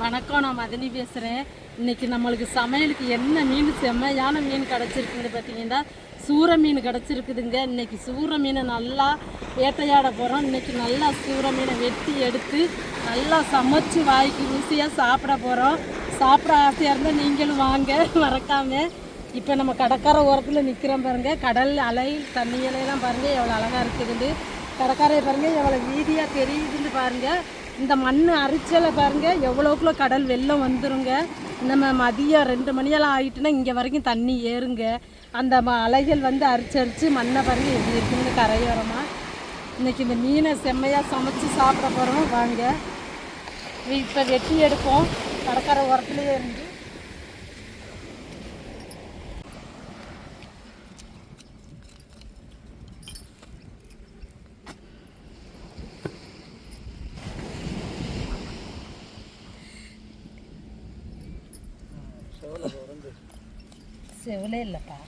வணக்கம் நான் மதினி பேசுகிறேன் இன்னைக்கு நம்மளுக்கு சமையலுக்கு என்ன மீன் செம்மையான மீன் கிடச்சிருக்குன்னு பார்த்தீங்கன்னா சூர மீன் கிடச்சிருக்குதுங்க. இன்னைக்கு சூர மீனை நல்லா வேட்டையாட போகிறோம் இன்னைக்கு நல்லா சூர மீனை வெட்டி எடுத்து நல்லா சமைச்சு வாய்க்கு ருசியாக சாப்பிட போகிறோம் சாப்பிட ஆசையாக இருந்தால் நீங்களும் வாங்க மறக்காம. இப்போ நம்ம கடற்கரை ஓரத்தில் நிற்கிறோம் பாருங்கள் கடல் அலை தண்ணி அலையெல்லாம் பாருங்கள் எவ்வளோ அழகாக இருக்குதுன்னு. கடற்கரையை பாருங்கள் எவ்வளோ வீதியாக தெரியுதுன்னு பாருங்கள் இந்த மண் அரிச்சலை பாருங்கள் எவ்வளோக்குள்ள கடல் வெள்ளம் வந்துருங்க. நம்ம மதியம் ரெண்டு மணியெல்லாம் ஆயிட்டுனா இங்கே வரைக்கும் தண்ணி ஏறுங்க. அந்த ம அலைகள் வந்து அரிச்சு அரிச்சு மண்ணை பாருங்கள் எப்படி இருக்குன்னு கரையோரமாக இன்றைக்கி இந்த மீனை செம்மையாக சமைச்சு சாப்பிட போகிறோம் வாங்க. இப்போ வெட்டி எடுப்போம். கடற்கரை ஓரத்துலேயே இருந்து. 我累了吧。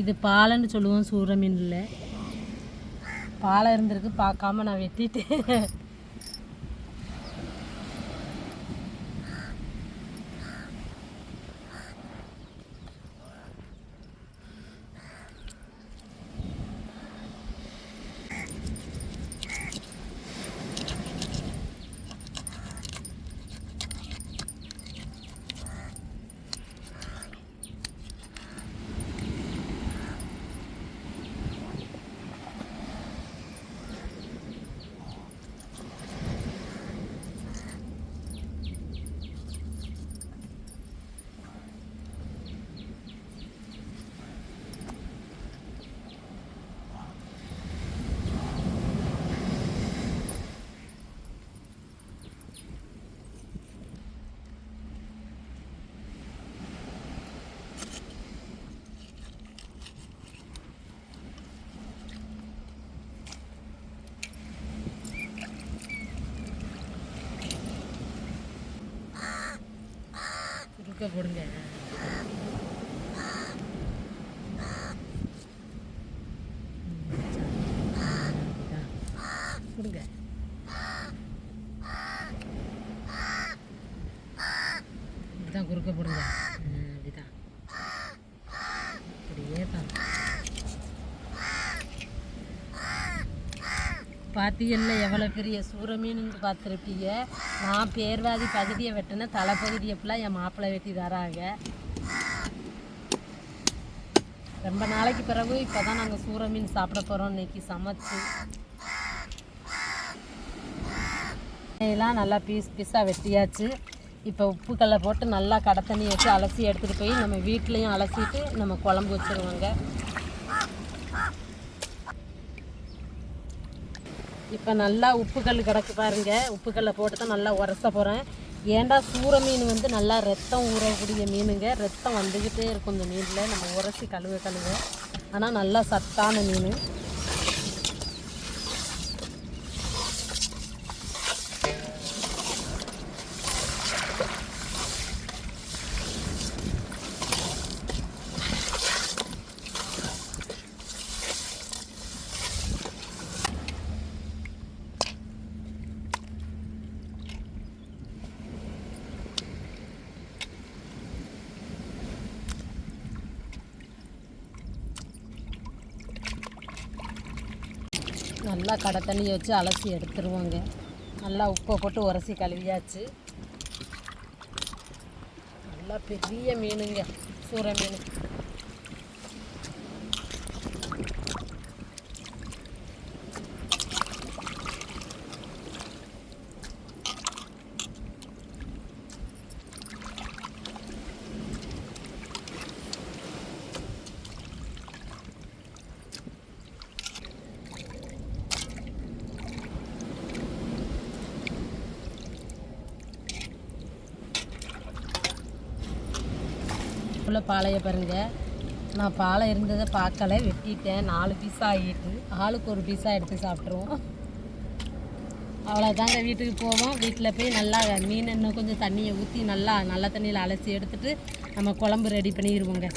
இது பாலைன்னு சொல்லுவோம் சூற மீனில் பாலை இருந்திருக்கு பார்க்காம நான் வெட்டிட்டேன். குறுக்க கொடுங்க. கொடுங்க. இப்படிதான் குறுக்க போடுங்க. இப்படிதான் அப்படியே தான் பார்த்தீங்கல்ல எவ்வளோ பெரிய சூற மீனுன்னு பார்த்துருப்பீங்க. நான் பேர்வாதி பகுதியை வெட்டினேன் தலைப்பகுதியை ஃபுல்லாக என் மாப்பிள்ளை வெட்டி தராங்க ரொம்ப நாளைக்கு பிறகு இப்போ தான் நாங்கள் சூற மீன் சாப்பிட போகிறோம் இன்னைக்கு சமைச்சு. எல்லாம் நல்லா பீஸ் பீஸாக வெட்டியாச்சு. இப்போ உப்பு கல்லை போட்டு நல்லா கடை தண்ணி வச்சு அலசி எடுத்துகிட்டு போய் நம்ம வீட்லேயும் அலசிட்டு நம்ம குழம்பு வச்சுருவாங்க. இப்போ நல்லா உப்புக்கல் கிடக்கு பாருங்க. உப்புக்கல்லை போட்டு தான் நல்லா உரச போகிறேன் ஏன்டா சூற மீன் வந்து நல்லா ரத்தம் ஊறக்கூடிய மீனுங்க? ரத்தம் வந்துக்கிட்டே இருக்கும் இந்த மீனில். நம்ம உரசி கழுவ கழுவ. ஆனால் நல்லா சத்தான மீன். நல்லா கடை தண்ணியை வச்சு அலசி எடுத்துருவோங்க. நல்லா உப்பை போட்டு உரசி கழுவியாச்சு. நல்லா பெரிய மீனுங்க. சூற மீன். உள்ள பாலையை பாருங்கள் நான் பாலை இருந்ததை பார்க்கல வெட்டிட்டேன். நாலு பீஸா ஆகிட்டு. ஆளுக்கு ஒரு பீஸாக எடுத்து சாப்பிட்ருவோம் அவ்வளோதாங்க வீட்டுக்கு போவோம். வீட்டில் போய் நல்லா மீன் இன்னும் கொஞ்சம் தண்ணியை ஊற்றி நல்லா நல்ல தண்ணியில் அலசி எடுத்துட்டு நம்ம குழம்பு ரெடி பண்ணிடுவோங்க.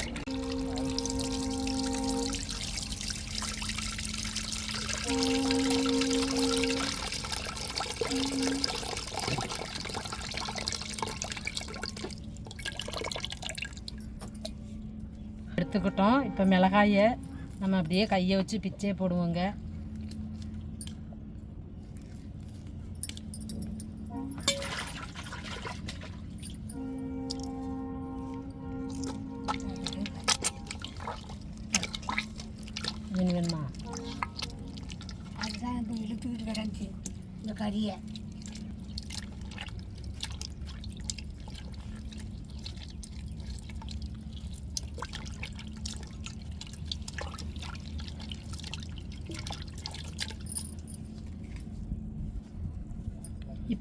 எடுத்துக்கிட்டோம். இப்போ மிளகாயை நம்ம அப்படியே கையை வச்சு பிச்சே போடுவோங்க.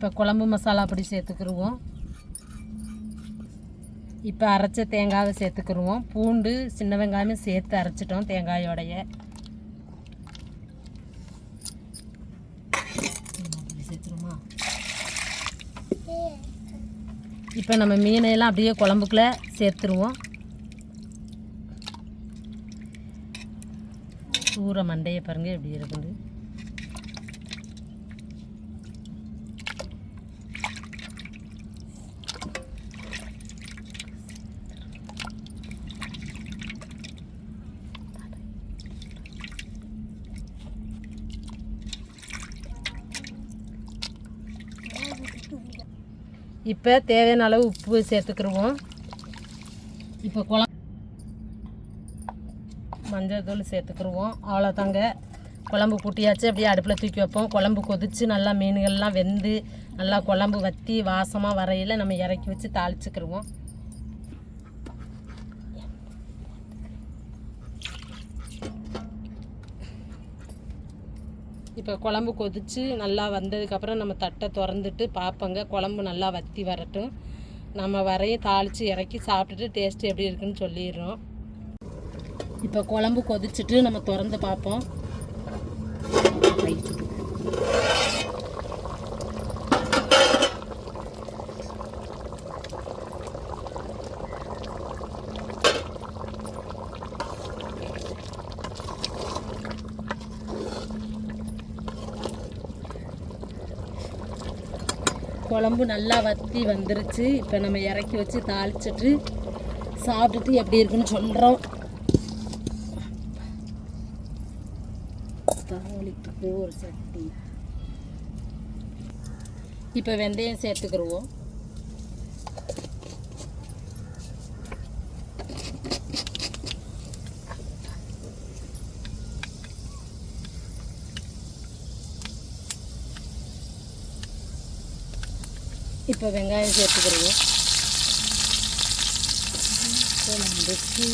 இப்போ குழம்பு மசாலா பொடி சேர்த்துக்கிருவோம். இப்போ அரைச்ச தேங்காவை சேர்த்துக்கிருவோம். பூண்டு சின்ன வெங்காயமும் சேர்த்து அரைச்சிட்டோம் தேங்காயோடைய. சேர்த்துருமா? இப்போ நம்ம மீனையெல்லாம் அப்படியே குழம்புக்குள்ளே சேர்த்துருவோம். சூற மண்டையை பாருங்கள் எப்படி இருக்குது. இப்போ தேவையான அளவு உப்பு சேர்த்துக்கிருவோம். இப்போ குழம்பு மஞ்சள் தூள் சேர்த்துக்கிருவோம். அவ்வளோதாங்க குழம்பு கூட்டியாச்சு அப்படியே அடுப்பில் தூக்கி வைப்போம். குழம்பு கொதித்து நல்லா மீன்கள்லாம் வெந்து நல்லா குழம்பு வற்றி வாசமாக வரையில் நம்ம இறக்கி வச்சு தாளிச்சுக்கிருவோம். இப்போ குழம்பு கொதித்து நல்லா வந்ததுக்கப்புறம் நம்ம தட்டை திறந்துட்டு பார்ப்போங்க குழம்பு நல்லா வற்றி வரட்டும். நம்ம வரையும் தாளித்து இறக்கி சாப்பிட்டுட்டு டேஸ்ட் எப்படி இருக்குன்னு சொல்லிடுறோம். இப்போ குழம்பு கொதிச்சுட்டு நம்ம திறந்து பார்ப்போம் குழம்பு நல்லா வத்தி வந்துருச்சு. இப்போ நம்ம இறக்கி வச்சு தாளிச்சிட்டு சாப்பிட்டுட்டு எப்படி இருக்குன்னு சொல்கிறோம் தாளிப்புக்கு ஒரு சட்டி. இப்போ வெந்தயம் சேர்த்துக்கிடுவோம் இப்போ வெங்காயம் சேர்த்துக்கிருவோம் குழம்புக்கு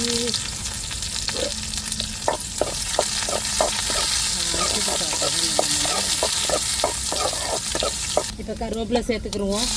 இப்போ கருவேப்பிலை சேர்த்துக்கிடுவோம்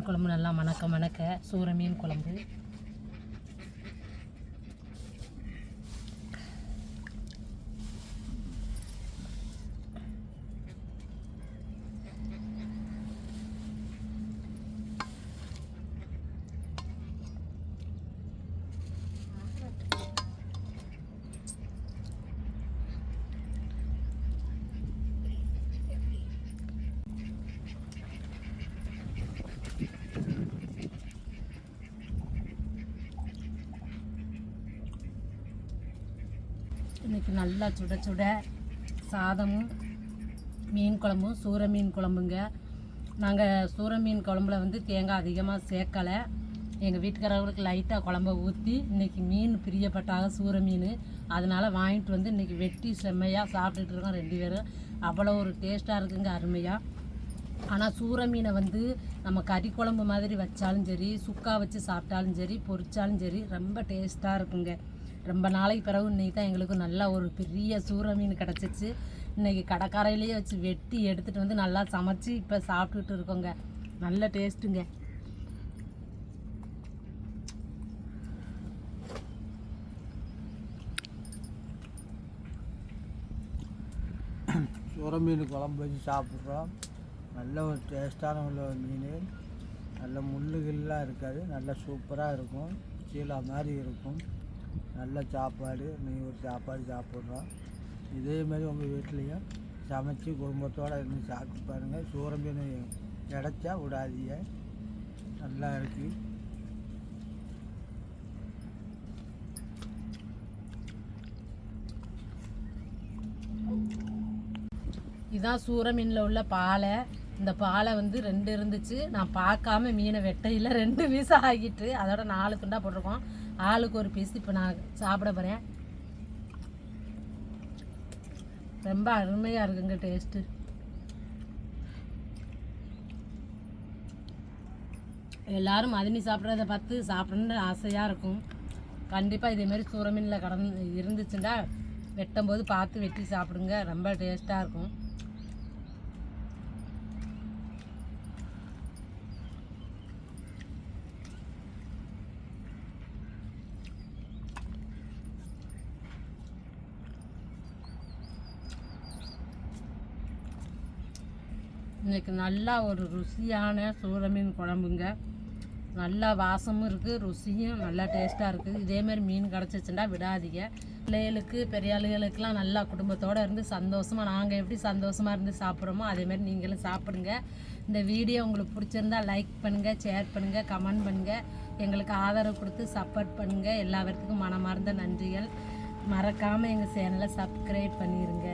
மீன் குழம்பு நல்லா மணக்க மணக்க சூற மீன் குழம்பு. இன்னைக்கு நல்லா சுட சுட சாதமும் மீன் குழம்பும் சூற மீன் குழம்புங்க. நாங்கள் சூற மீன் குழம்புல வந்து தேங்காய் அதிகமாக சேர்க்கலை. எங்கள் வீட்டுக்காரர்களுக்கு லைட்டாக குழம்ப ஊற்றி இன்றைக்கி மீன் பிரியப்பட்டாக சூற மீன். அதனால் வாங்கிட்டு வந்து இன்றைக்கி வெட்டி செம்மையாக சாப்பிட்டுட்டு இருக்கோம் ரெண்டு பேரும். அவ்வளோ ஒரு டேஸ்ட்டாக இருக்குங்க அருமையாக ஆனால் சூற மீனை வந்து நம்ம கறி குழம்பு மாதிரி வச்சாலும் சரி சுக்கா வச்சு சாப்பிட்டாலும் சரி பொரிச்சாலும் சரி ரொம்ப டேஸ்ட்டாக இருக்குங்க. ரொம்ப நாளைக்கு பிறகு இன்னைக்கு தான் எங்களுக்கு நல்ல ஒரு பெரிய சூற மீன் கிடச்சிச்சு. இன்றைக்கி கடற்கரையிலேயே வச்சு வெட்டி எடுத்துகிட்டு வந்து நல்லா சமைச்சு இப்போ சாப்பிட்டுட்டு இருக்கோங்க. நல்ல டேஸ்ட்டுங்க. சூற மீன் குழம்பு வச்சு சாப்பிட்றோம். நல்ல ஒரு டேஸ்ட்டான உள்ள ஒரு மீன். நல்ல முள்ளுகள்லாம் இருக்காது. நல்லா சூப்பராக இருக்கும். சீலா மாதிரி இருக்கும். நல்ல சாப்பாடு நீங்கள் ஒரு சாப்பாடு சாப்பிட்றோம் இதே மாதிரி உங்கள் வீட்லேயும் சமைச்சு குடும்பத்தோடு இருந்து சாப்பிட்டு பாருங்கள் சூர கிடச்சா விடாதீங்க. நல்லா இருக்குது இதுதான் சூரமீனில் உள்ள பாலை. இந்த பாலை வந்து ரெண்டு இருந்துச்சு. நான் பார்க்காம மீனை வெட்டையில் ரெண்டு பீஸ் ஆகிட்டு அதோட நாலு துண்டாக போட்டிருக்கோம். ஆளுக்கு ஒரு பீஸ் இப்போ நான் சாப்பிட போகிறேன் ரொம்ப அருமையாக இருக்குங்க டேஸ்ட்டு எல்லாரும் மதினி சாப்பிட்றத பார்த்து சாப்பிட்ணுன்னு ஆசையாக இருக்கும். கண்டிப்பாக இதேமாரி சூர மீனில் கடந்து இருந்துச்சுன்னா வெட்டும்போது பார்த்து வெட்டி சாப்பிடுங்க. ரொம்ப டேஸ்ட்டாக இருக்கும். இன்றைக்கி நல்லா ஒரு ருசியான சூரமீன் குழம்புங்க. நல்லா வாசமும் இருக்குது ருசியும் நல்லா டேஸ்ட்டாக இருக்குது இதேமாரி மீன் கிடச்சிச்சுன்னா விடாதீங்க. பிள்ளைகளுக்கு பெரிய ஆளுகளுக்கெல்லாம் நல்லா குடும்பத்தோடு இருந்து சந்தோஷமாக நாங்கள் எப்படி சந்தோஷமாக இருந்து சாப்பிட்றோமோ அதேமாரி நீங்களும் சாப்பிடுங்க. இந்த வீடியோ உங்களுக்கு பிடிச்சிருந்தா லைக் பண்ணுங்கள் ஷேர் பண்ணுங்கள் கமெண்ட் பண்ணுங்கள் எங்களுக்கு ஆதரவு கொடுத்து சப்போர்ட் பண்ணுங்கள் எல்லா பேர்த்துக்கும் மனமார்ந்த நன்றிகள். மறக்காமல் எங்கள் சேனலை சப்ஸ்கிரைப் பண்ணிடுங்க